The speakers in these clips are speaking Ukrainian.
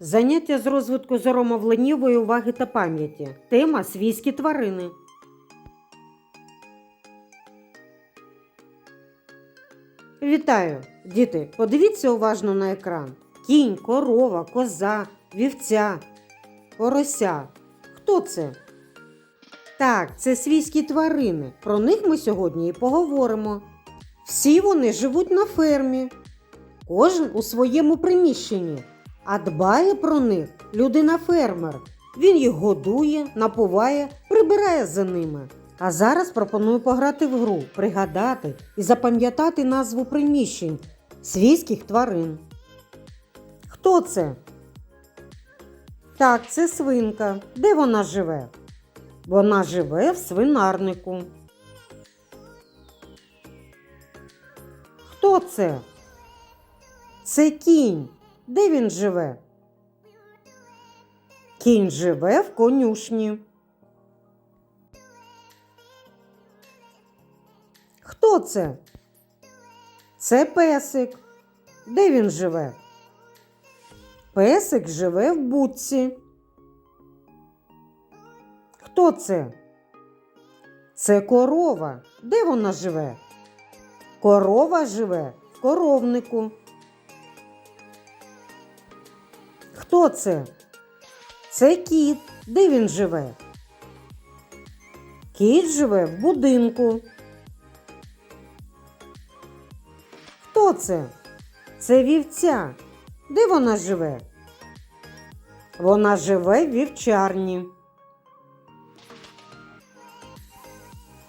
Заняття з розвитку зоромовленнєвої уваги та пам'яті. Тема свійські тварини. Вітаю, діти! Подивіться уважно на екран. Кінь, корова, коза, вівця, порося. Хто це? Так, це свійські тварини. Про них ми сьогодні і поговоримо. Всі вони живуть на фермі, кожен у своєму приміщенні, а дбає про них людина-фермер. Він їх годує, напуває, прибирає за ними. А зараз пропоную пограти в гру, пригадати і запам'ятати назву приміщень свійських тварин. Хто це? Так, це свинка. Де вона живе? Вона живе в свинарнику. Хто це? Це кінь. Де він живе? Кінь живе в конюшні. Хто це? Це песик. Де він живе? Песик живе в будці. Хто це? Це корова. Де вона живе? Корова живе в коровнику. Хто це? Це кіт. Де він живе? Кіт живе в будинку. Хто це? Це вівця. Де вона живе? Вона живе в вівчарні.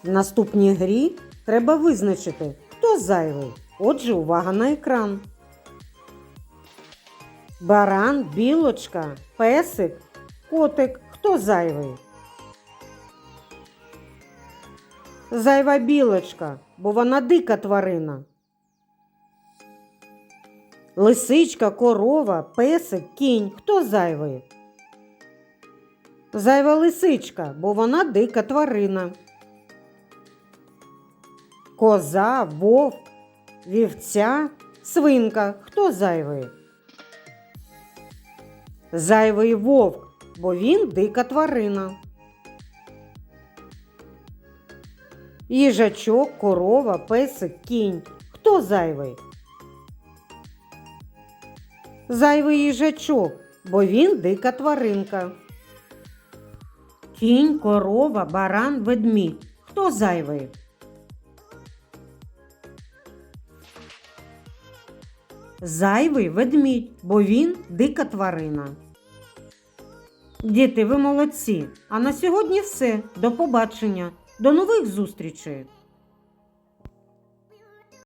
В наступній грі треба визначити, хто зайвий. Отже, увага на екран. Баран, білочка, песик, котик. Хто зайвий? Зайва білочка, бо вона дика тварина. Лисичка, корова, песик, кінь. Хто зайвий? Зайва лисичка, бо вона дика тварина. Коза, вовк, вівця, свинка. Хто зайвий? Зайвий вовк, бо він дика тварина. Їжачок, корова, песик, кінь. Хто зайвий? Зайвий їжачок, бо він дика тваринка. Кінь, корова, баран, ведмідь. Хто зайвий? Зайвий ведмідь, бо він дика тварина. Діти, ви молодці. А на сьогодні все. До побачення. До нових зустрічей!